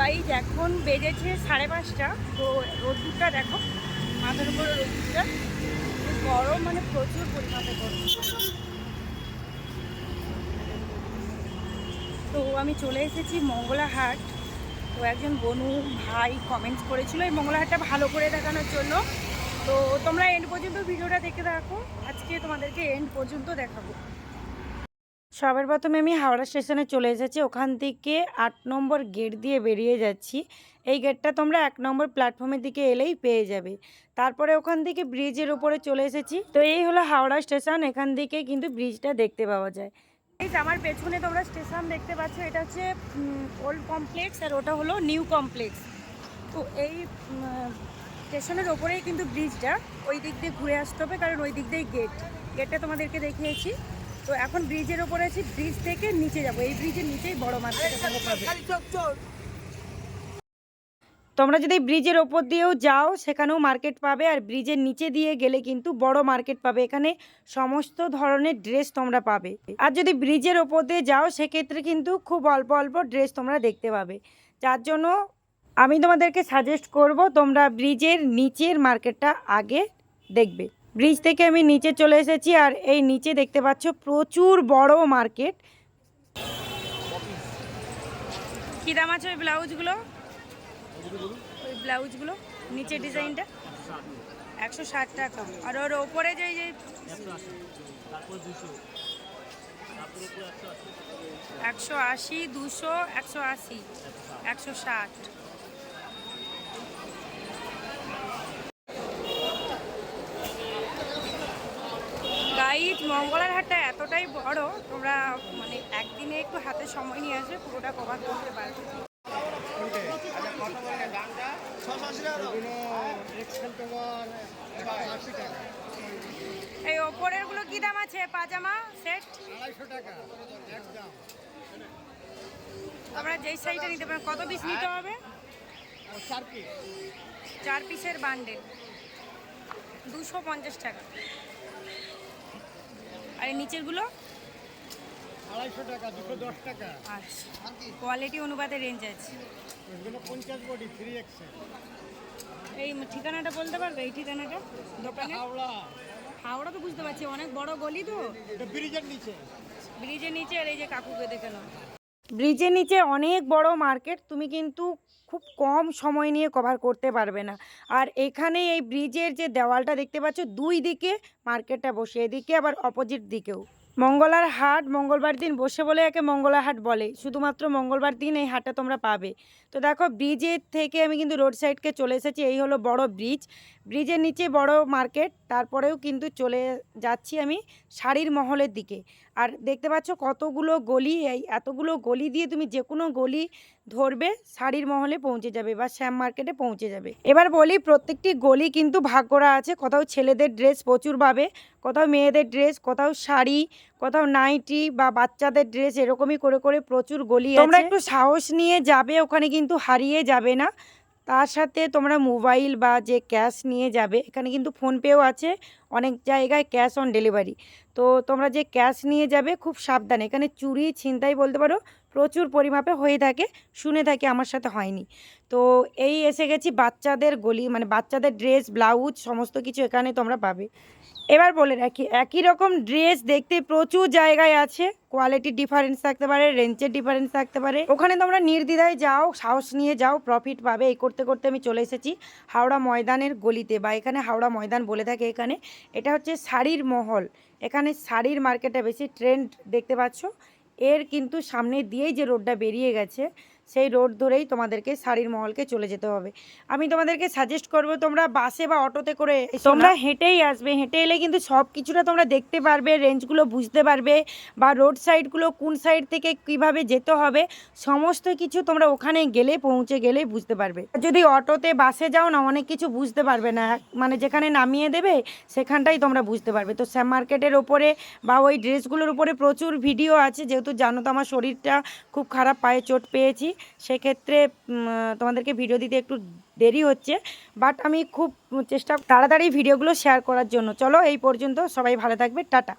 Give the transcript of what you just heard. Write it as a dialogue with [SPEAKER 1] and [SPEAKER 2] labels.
[SPEAKER 1] Guys, এখন বেজেছে সাড়ে পাঁচটা। তো রোদ্দুরটা দেখো, মাথার উপরে রোদ্দুরটা। গরম মানে প্রচুর পরিমাণে গরম। তো আমি চলে এসেছি মঙ্গলাহাট। তো একজন বনু ভাই কমেন্টস করেছিল, এই মঙ্গলাহাটটা ভালো করে দেখানোর জন্য। তো তোমরা এন্ড পর্যন্ত ভিডিওটা দেখে রাখো আজকে তোমাদেরকে এন্ড পর্যন্ত দেখাবো। সবার প্রথমে আমি হাওড়া স্টেশনে চলে এসেছি। ওখান থেকে আট নম্বর গেট দিয়ে বেরিয়ে যাচ্ছি। এই গেটটা তোমরা এক নম্বর প্ল্যাটফর্মের দিকে এলেই পেয়ে যাবে। তারপরে ওখান থেকে ব্রিজের উপরে চলে এসেছি। তো এই হলো হাওড়া স্টেশন। এখান থেকে কিন্তু ব্রিজটা দেখতে পাওয়া যায়। এই আমার পেছনে তোমরা স্টেশন দেখতে পাচ্ছ। এটা হচ্ছে ওল্ড কমপ্লেক্স আর ওটা হলো নিউ কমপ্লেক্স তো এই স্টেশনের ওপরেই কিন্তু ব্রিজটা। ওই দিক দিয়ে ঘুরে আসতে হবে, কারণ ওই দিক দিয়ে গেট গেটটা তোমাদেরকে দেখিয়েছি। তো এখন ব্রিজের ওপরে আছি ব্রিজ থেকে নিচে যাব। এই ব্রিজের নিচেই বড় মার্কেট পাবে তোমরা যদি ব্রিজের ওপর দিয়েও যাও সেখানেও মার্কেট পাবে। আর ব্রিজের নিচে দিয়ে গেলে কিন্তু বড় মার্কেট পাবে। এখানে সমস্ত ধরনের ড্রেস তোমরা পাবে। আর যদি ব্রিজের ওপর দিয়ে যাও সেক্ষেত্রে কিন্তু খুব অল্প অল্প ড্রেস তোমরা দেখতে পাবে। যার জন্য আমি তোমাদেরকে সাজেস্ট করব তোমরা ব্রিজের নিচের মার্কেটটা আগে দেখবে। ব্রিজ থেকে আমি নিচে চলে এসেছি আর এই নিচে দেখতে পাচ্ছ প্রচুর বড় মার্কেট। কী দাম আছে ওই ব্লাউজগুলো? ওই ব্লাউজগুলো, নিচের ডিজাইনটা? একশো ষাট টাকা। আর ওর ওপরে যে একশো আশি, দুশো, একশো আশি, একশো ষাট। গাইড মঙ্গলার হাটটা এতটাই বড়, তোমরা মানে একদিনে একটু হাতে সময় নিয়ে আসবে, পুরোটা কভার করতে পারবে। এই ওপরেরগুলো কি দাম আছে? পাজামা, সেট? আমরা যেই সাইজটা নিতে পারেন কত পিস নিতে হবে? চার পিসের বান্ডেল দুশো পঞ্চাশ টাকা। আর নিচেরগুলো?
[SPEAKER 2] আড়াইশো টাকা দুশো দশ টাকা।
[SPEAKER 1] আচ্ছা। কোয়ালিটি অনুপাতে রেঞ্জ আছে।
[SPEAKER 2] পঞ্চাশ বডি থ্রি এক্সেল
[SPEAKER 1] এই ঠিকানাটা বলতে পারবে? এই ঠিকানাটা? দোকানে
[SPEAKER 2] হাওড়া।
[SPEAKER 1] হাওড়া তো বুঝতে পারছি অনেক বড় গলি তো।
[SPEAKER 2] ব্রিজের নিচে।
[SPEAKER 1] ব্রিজের নিচে আর এই যে কাকুকে দেখে নাও। ব্রিজের নিচে অনেক বড় মার্কেট, তুমি কিন্তু খুব কম সময় নিয়ে কভার করতে পারবে না। আর এখানে এই ব্রিজের যে দেওয়ালটা দেখতে পাচ্ছ, দুই দিকে মার্কেটটা বসে এদিকে আবার অপোজিট দিকেও। মঙ্গলার হাট মঙ্গলবার দিন বসে বলে একে মঙ্গলার হাট বলে, শুধুমাত্র মঙ্গলবার দিন এই হাটটা তোমরা পাবে। তো দেখো, ব্রিজের থেকে আমি কিন্তু রোড সাইডকে চলে এসেছি, এই হলো বড় ব্রিজ। ব্রিজের নিচে বড় মার্কেট, তারপরেও কিন্তু চলে যাচ্ছি আমি শাড়ির মহলের দিকে। আর দেখতে পাচ্ছ কতগুলো গলি, এই এতগুলো গলি দিয়ে তুমি যে কোনো গলি ধরবে, শাড়ির মহলে পৌঁছে যাবে বা শ্যাম মার্কেটে পৌঁছে যাবে। এবার বলি প্রত্যেকটি গলি কিন্তু ভাগ করা আছে, কোথাও ছেলেদের ড্রেস প্রচুর পাবে, কোথাও মেয়েদের ড্রেস কোথাও শাড়ি, কোথাও নাইটি বা বাচ্চাদের ড্রেস এরকমই করে করে প্রচুর গলি তোমরা একটু সাহস নিয়ে যাবে, ওখানে কিন্তু হারিয়ে যাবে না। তার সাথে তোমরা মোবাইল বা যে ক্যাশ নিয়ে যাবে, এখানে কিন্তু ফোনপেও আছে। অনেক জায়গায় ক্যাশ অন ডেলিভারি তো তোমরা যে ক্যাশ নিয়ে যাবে খুব সাবধানে, এখানে চুরি, ছিনতাই বলতে পারো, প্রচুর পরিমাপে হয়ে থাকে, শুনে থাকি আমার সাথে হয়নি। তো এই এসে গেছি বাচ্চাদের গলি মানে বাচ্চাদের ড্রেস ব্লাউজ সমস্ত কিছু এখানে তোমরা পাবে। এবার বলে রাখি, একই রকম ড্রেস দেখতে প্রচুর জায়গায় আছে কোয়ালিটির ডিফারেন্স থাকতে পারে রেঞ্জের ডিফারেন্স থাকতে পারে। ওখানে তোমরা নির্দ্বিধায় যাও, সাহস নিয়ে যাও প্রফিট পাবে, এই করতে করতে আমি চলে এসেছি হাওড়া ময়দানের গলিতে, বা এখানে হাওড়া ময়দান বলে থাকে এখানে। এটা হচ্ছে শাড়ির মহল। এখানে শাড়ির মার্কেটে বেশি ট্রেন্ড দেখতে পাচ্ছ। এর কিন্তু সামনে দিয়েই যে রোডটা বেরিয়ে গেছে সেই রোড ধরেই তোমাদেরকে শাড়ির মহলকে চলে যেতে হবে। আমি তোমাদেরকে সাজেস্ট করব তোমরা বাসে বা অটোতে করে তোমরা হেঁটেই আসবে, হেঁটে এলে কিন্তু সব কিছুটা তোমরা দেখতে পারবে রেঞ্জগুলো বুঝতে পারবে বা রোড সাইডগুলো কোন সাইড থেকে কীভাবে যেতে হবে, সমস্ত কিছু তোমরা ওখানে গেলে, পৌঁছে গেলেই বুঝতে পারবে। যদি অটোতে বাসে যাও না, অনেক কিছু বুঝতে পারবে না। মানে যেখানে নামিয়ে দেবে, সেখানটাই তোমরা বুঝতে পারবে। তো শ্যাম মার্কেটের ওপরে বা ওই ড্রেসগুলোর উপরে প্রচুর ভিডিও আছে। যেহেতু জানো তো আমার শরীরটা খুব খারাপ, পায়ে চোট পেয়েছি। সেক্ষেত্রে তোমাদেরকে ভিডিও দিতে একটু দেরি হচ্ছে বাট আমি খুব চেষ্টা, তাড়াতাড়ি ভিডিওগুলো শেয়ার করার জন্য। চলো, এই পর্যন্ত সবাই ভালো থাকবে, টাটা।